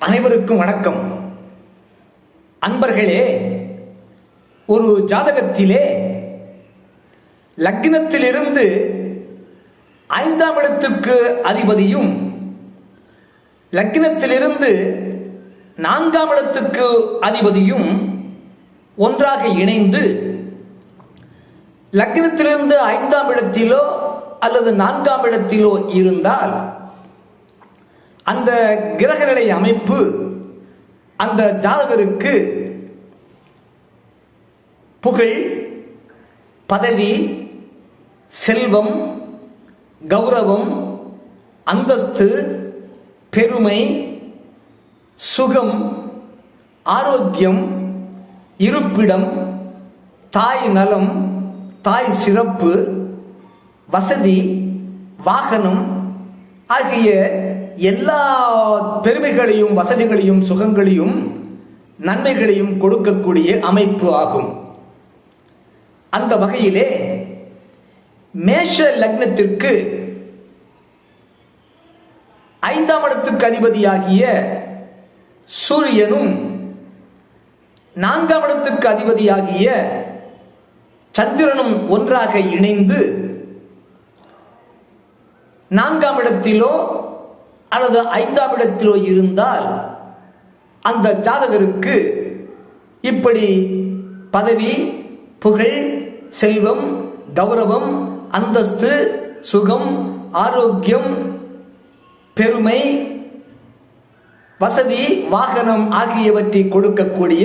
அனைவருக்கும் வணக்கம். அன்பர்களே ஒரு ஜாதகத்திலே லக்னத்திலிருந்து ஐந்தாம் இடத்துக்கு அதிபதியும் லக்னத்திலிருந்து நான்காம் இடத்துக்கு அதிபதியும் ஒன்றாக இணைந்து லக்னத்திலிருந்து ஐந்தாம் இடத்திலோ அல்லது நான்காம் இடத்திலோ இருந்தால் அந்த கிரகநிலை அமைப்பு அந்த ஜாதகருக்கு புகழ் பதவி செல்வம் கௌரவம் அந்தஸ்து பெருமை சுகம் ஆரோக்கியம் இருப்பிடம் தாய் நலம் தாய் சிறப்பு வசதி வாகனம் ஆகிய எல்லா பெருமைகளையும் வசதிகளையும் சுகங்களையும் நன்மைகளையும் கொடுக்கக்கூடிய அமைப்பு ஆகும். அந்த வகையிலே மேஷ லக்னத்திற்கு ஐந்தாம் இடத்துக்கு அதிபதியாகிய சூரியனும் நான்காம் இடத்துக்கு அதிபதியாகிய சந்திரனும் ஒன்றாக இணைந்து நான்காம் இடத்திலோ அல்லது ஐந்தாம் இடத்திலோ இருந்தால் அந்த ஜாதகருக்கு இப்படி பதவி புகழ் செல்வம் கௌரவம் அந்தஸ்து சுகம் ஆரோக்கியம் பெருமை வசதி வாகனம் ஆகியவற்றை கொடுக்கக்கூடிய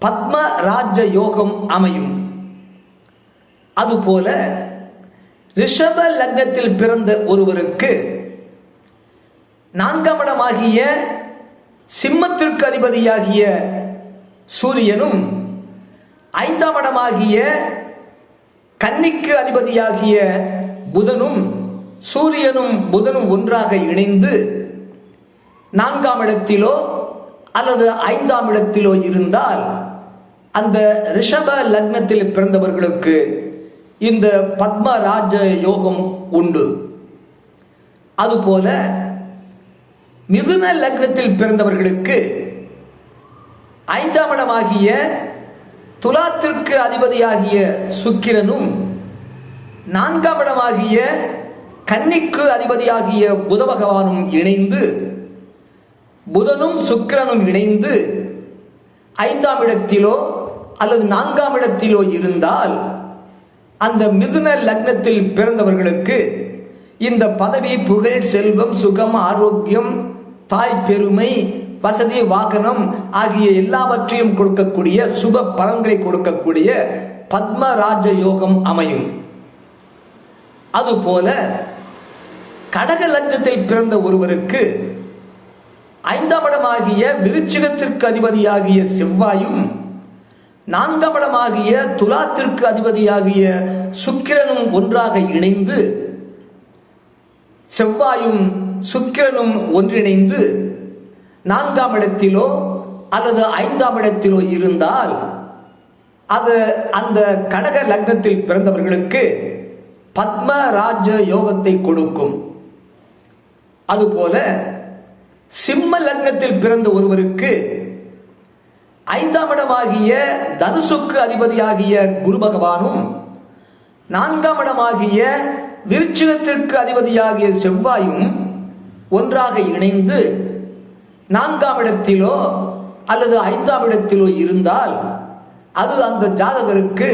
பத்ம ராஜ யோகம் அமையும். அதுபோல ரிஷப லக்னத்தில் பிறந்த ஒருவருக்கு நான்காம் இடமாகிய சிம்மத்திற்கு அதிபதியாகிய சூரியனும் ஐந்தாம் இடமாகிய கன்னிக்கு அதிபதியாகிய புதனும் சூரியனும் புதனும் ஒன்றாக இணைந்து நான்காம் இடத்திலோ அல்லது ஐந்தாம் இடத்திலோ இருந்தால் அந்த ரிஷப லக்னத்தில் பிறந்தவர்களுக்கு இந்த பத்மராஜ யோகம் உண்டு. அதுபோல மிதுன லக்னத்தில் பிறந்தவர்களுக்கு ஐந்தாம் இடமாகிய துலாத்திற்கு அதிபதியாகிய சுக்கிரனும் நான்காம் இடமாகிய கன்னிக்கு அதிபதியாகிய புத பகவானும் இணைந்து புதனும் சுக்கிரனும் இணைந்து ஐந்தாம் இடத்திலோ அல்லது நான்காம் இடத்திலோ இருந்தால் அந்த மிதுன லக்னத்தில் பிறந்தவர்களுக்கு இந்த பதவி புகழ் செல்வம் சுகம் ஆரோக்கியம் தாய் பெருமை வசதி வாகனம் ஆகிய எல்லாவற்றையும் கொடுக்கக்கூடிய சுப பலன்களை கொடுக்கக்கூடிய பத்மராஜ யோகம் அமையும். அதுபோல கடக லக்னத்தில் பிறந்த ஒருவருக்கு ஐந்தாம் இடமாகிய விருச்சிகத்திற்கு அதிபதியாகிய செவ்வாயும் நான்காம் இடமாகிய துலாத்திற்கு அதிபதியாகிய சுக்கிரனும் ஒன்றாக இணைந்து செவ்வாயும் சுக்கிரனும் ஒன்றிணைந்து நான்காம் இடத்திலோ அல்லது ஐந்தாம் இடத்திலோ இருந்தால் அது அந்த கடக லக்னத்தில் பிறந்தவர்களுக்கு பத்மராஜ யோகத்தை கொடுக்கும். அதுபோல சிம்ம லக்னத்தில் பிறந்த ஒருவருக்கு ஐந்தாம் இடமாகிய தனுசுக்கு அதிபதியாகிய குரு பகவானும் நான்காம் இடமாகிய விருச்சிகத்திற்கு அதிபதியாகிய செவ்வாயும் ஒன்றாக இணைந்து நான்காம் இடத்திலோ அல்லது ஐந்தாம் இடத்திலோ இருந்தால் அது அந்த ஜாதகருக்கு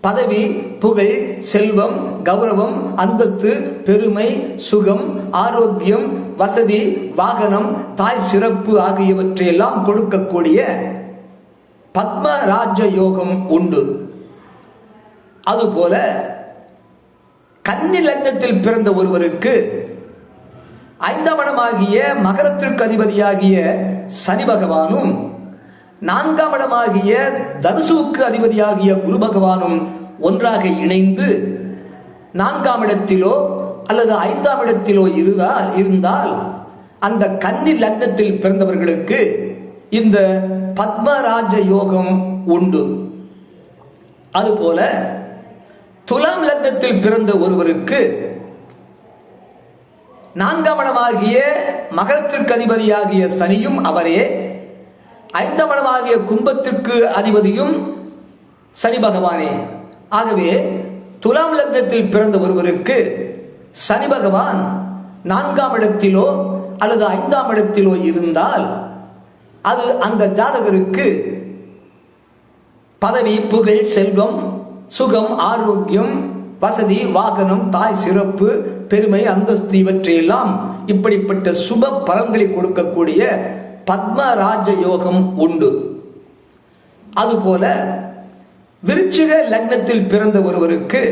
பதவி புகழ் செல்வம் கௌரவம் அந்தஸ்து பெருமை சுகம் ஆரோக்கியம் வசதி வாகனம் தாய் சிறப்பு ஆகியவற்றையெல்லாம் கொடுக்கக்கூடிய பத்மராஜ யோகம் உண்டு. அதுபோல கன்னி லக்னத்தில் பிறந்த ஒருவருக்கு ஐந்தாம் இடமாகிய மகரத்திற்கு அதிபதியாகிய சனி பகவானும் நான்காம் இடமாகிய தனுசுவுக்கு அதிபதியாகிய குரு பகவானும் ஒன்றாக இணைந்து நான்காம் இடத்திலோ அல்லது ஐந்தாம் இடத்திலோ இருந்தா இருந்தால் அந்த கன்னி லக்னத்தில் பிறந்தவர்களுக்கு இந்த பத்மராஜ யோகம் உண்டு. அதுபோல துலாம் லக்னத்தில் பிறந்த ஒருவருக்கு நான்காம் மகரத்திற்கு அதிபதியாகிய சனியும் அவரே. ஐந்தாம் கும்பத்திற்கு அதிபதியும் சனி பகவானே. ஆகவே துலாம் லக்னத்தில் பிறந்த ஒருவருக்கு சனி பகவான் நான்காம் இடத்திலோ அல்லது ஐந்தாம் இடத்திலோ இருந்தால் அது அந்த ஜாதகருக்கு பதவி புகழ் செல்வம் சுகம் ஆரோக்கியம் வசதி வாகனம் தாய் சிறப்பு பெருமை அந்தஸ்து இவற்றையெல்லாம் இப்படிப்பட்ட சுப பலன்களை கொடுக்கக்கூடிய பத்மராஜ யோகம் உண்டு. அதுபோல விருச்சிக லக்னத்தில் பிறந்த ஒருவருக்கு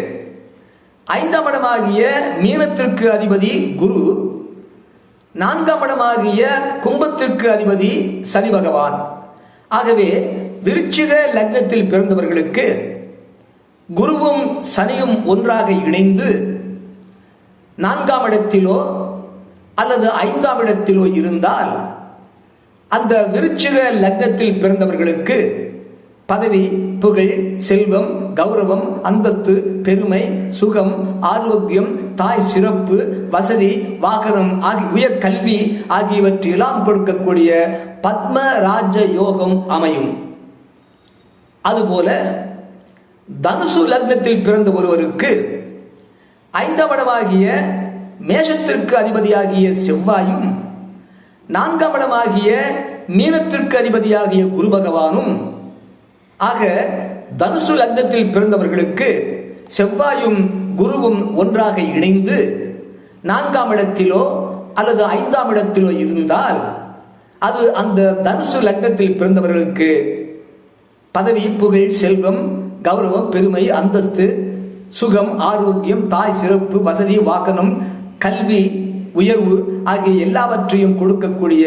ஐந்தாம் இடமாகிய மீனத்திற்கு அதிபதி குரு நான்காம் இடமாகிய கும்பத்திற்கு அதிபதி சனி பகவான். ஆகவே விருச்சிக லக்னத்தில் பிறந்தவர்களுக்கு குருவும் சனியும் ஒன்றாக இணைந்து நான்காம் இடத்திலோ அல்லது ஐந்தாம் இடத்திலோ இருந்தால் அந்த விருச்சிக லக்னத்தில் பிறந்தவர்களுக்கு பதவி புகழ் செல்வம் கௌரவம் அந்தஸ்து பெருமை சுகம் ஆரோக்கியம் தாய் சிறப்பு வசதி வாகனம் ஆகிய உயர் கல்வி ஆகியவற்றையெல்லாம் கொடுக்கக்கூடிய பத்மராஜ யோகம் அமையும். அதுபோல தனுசு லக்னத்தில் பிறந்த ஒருவருக்கு ஐந்தாம் இடமாகிய மேஷத்திற்கு அதிபதியாகிய செவ்வாயும் நான்காம் இடமாகிய மீனத்திற்கு அதிபதியாகிய குரு பகவானும் ஆக தனுசு லக்னத்தில் பிறந்தவர்களுக்கு செவ்வாயும் குருவும் ஒன்றாக இணைந்து நான்காம் இடத்திலோ அல்லது ஐந்தாம் இடத்திலோ இருந்தால் அது அந்த தனுசு லக்னத்தில் பிறந்தவர்களுக்கு பதவி புகழ் செல்வம் கௌரவம் பெருமை அந்தஸ்து சுகம் ஆரோக்கியம் தாய் சிறப்பு வசதி வாகனம் கல்வி உயர்வு ஆகிய எல்லாவற்றையும் கொடுக்கக்கூடிய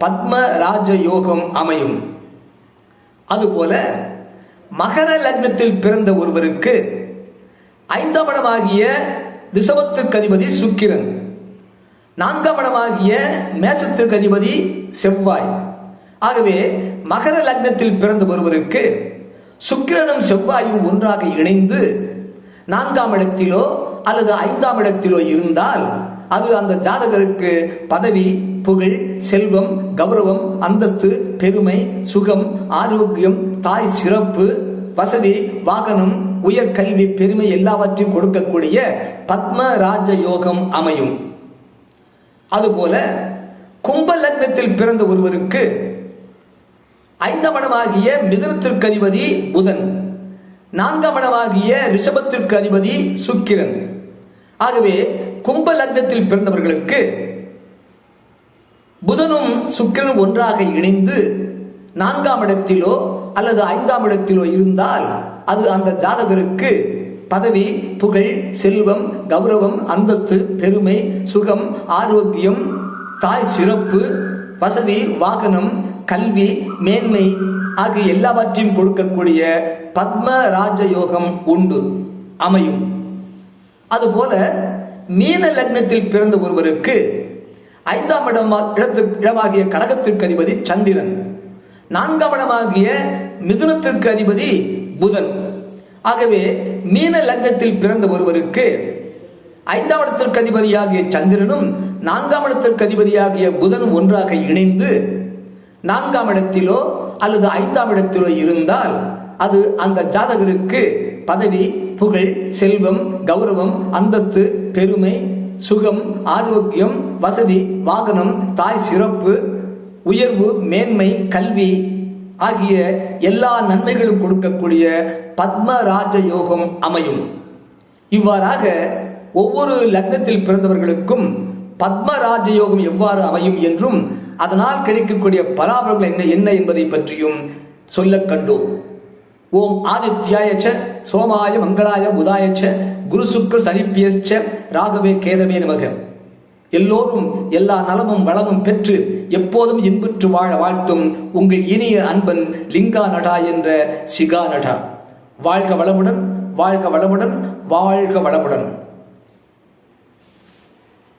பத்ம ராஜ யோகம் அமையும். அதுபோல மகர லக்னத்தில் பிறந்த ஒருவருக்கு ஐந்தாம் இடமாகிய ரிஷபத்திற்கு அதிபதி சுக்கிரன். நான்காம் இடமாகிய மேசத்திற்கு அதிபதி செவ்வாய். ஆகவே மகர லக்னத்தில் பிறந்த ஒருவருக்கு சுக்கிரனும் செவ்வாயும் ஒன்றாக இணைந்து நான்காம் இடத்திலோ அல்லது ஐந்தாம் இடத்திலோ இருந்தால் அது அந்த ஜாதகருக்கு பதவி புகழ் செல்வம் கௌரவம் அந்தஸ்து பெருமை சுகம் ஆரோக்கியம் தாய் சிறப்பு வசதி வாகனம் உயர் கல்வி பெருமை எல்லாவற்றையும் கொடுக்கக்கூடிய பத்ம ராஜ யோகம் அமையும். அதுபோல கும்ப லக்னத்தில் பிறந்த ஒருவருக்கு ஐந்தாம் இடமாகிய மிதனத்திற்கு அதிபதி புதன். நான்காம் இடமாகிய ரிஷபத்திற்கு அதிபதி சுக்கிரன். ஆகவே கும்ப லக்னத்தில் பிறந்தவர்களுக்கு புதனும் சுக்கிரனும் ஒன்றாக இணைந்து நான்காம் இடத்திலோ அல்லது ஐந்தாம் இடத்திலோ இருந்தால் அது அந்த ஜாதகருக்கு பதவி புகழ் செல்வம் கௌரவம் அந்தஸ்து பெருமை சுகம் ஆரோக்கியம் தாய் சிறப்பு வசதி வாகனம் கல்வி மேன்மை ஆகிய எல்லாவற்றையும் கொடுக்கக்கூடிய பத்ம ராஜயோகம் உண்டு அமையும். அதுபோல மீன லக்னத்தில் பிறந்த ஒருவருக்கு ஐந்தாம் இடம் இடத்து இடமாகிய கடகத்திற்கு அதிபதி சந்திரன். நான்காம் இடமாகிய மிதுனத்திற்கு அதிபதி புதன். ஆகவே மீன லக்னத்தில் பிறந்த ஒருவருக்கு ஐந்தாம் இடத்திற்கு அதிபதியாகிய சந்திரனும் நான்காம் இடத்திற்கு அதிபதியாகிய புதனும் ஒன்றாக இணைந்து நான்காம் இடத்திலோ அல்லது ஐந்தாம் இடத்திலோ இருந்தால் அது அந்த ஜாதகருக்கு பதவி புகழ் செல்வம் கௌரவம் அந்தஸ்து பெருமை சுகம் ஆரோக்கியம் வசதி வாகனம் தாய் சிறப்பு உயர்வு மேன்மை கல்வி ஆகிய எல்லா நன்மைகளும் கொடுக்கக்கூடிய பத்மராஜ யோகம் அமையும். இவ்வாறாக ஒவ்வொரு லக்னத்தில் பிறந்தவர்களுக்கும் பத்மராஜ யோகம் எவ்வாறு அமையும் என்றும் அதனால் கிடைக்கக்கூடிய பலாபலங்கள் என்ன என்ன என்பதை பற்றியும் சொல்ல கண்டோம். ஓம் ஆதித்யாயச்ச சோமாய மங்களாய புதாயச்ச குரு சுக்ர சனிப்பியச்ச ராகவே கேதவே நமக. எல்லோரும் எல்லா நலமும் வளமும் பெற்று எப்போதும் இன்புற்று வாழ வாழ்த்தும் உங்கள் இனிய அன்பன் லிங்கா நடா என்ற சிகா நடா வாழ்க வளமுடன் வாழ்க வளமுடன் வாழ்க வளமுடன்.